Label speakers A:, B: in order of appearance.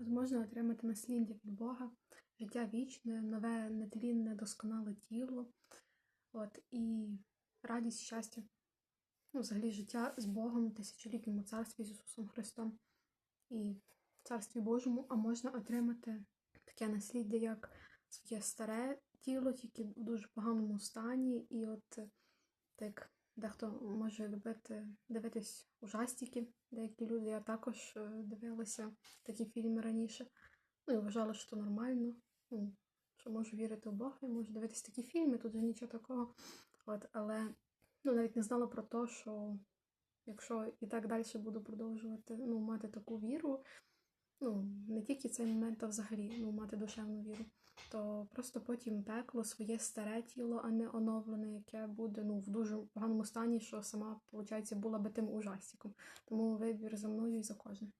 A: можна отримати насліддя від Бога, життя вічне, нове нетлінне, досконале тіло, от, і радість, щастя. Ну, взагалі життя з Богом тисячолітньому царстві з Ісусом Христом і Царстві Божому, а можна отримати таке насліддя, як своє старе тіло, тільки в дуже поганому стані, і от так дехто може любити дивитись ужастики, деякі люди. Я також е, дивилася такі фільми раніше. Ну і вважала, що це нормально. Ну, що можу вірити в Бога, і можу дивитись такі фільми, тут же нічого такого. От, але ну, навіть не знала про те, що якщо і так далі буду продовжувати ну, мати таку віру, ну, тільки цей момент, а взагалі ну, мати душевну віру, то просто потім пекло своє старе тіло, а не оновлене, яке буде ну, в дуже поганому стані, що сама, виходить, була би тим ужастиком. Тому вибір за мною і за кожним.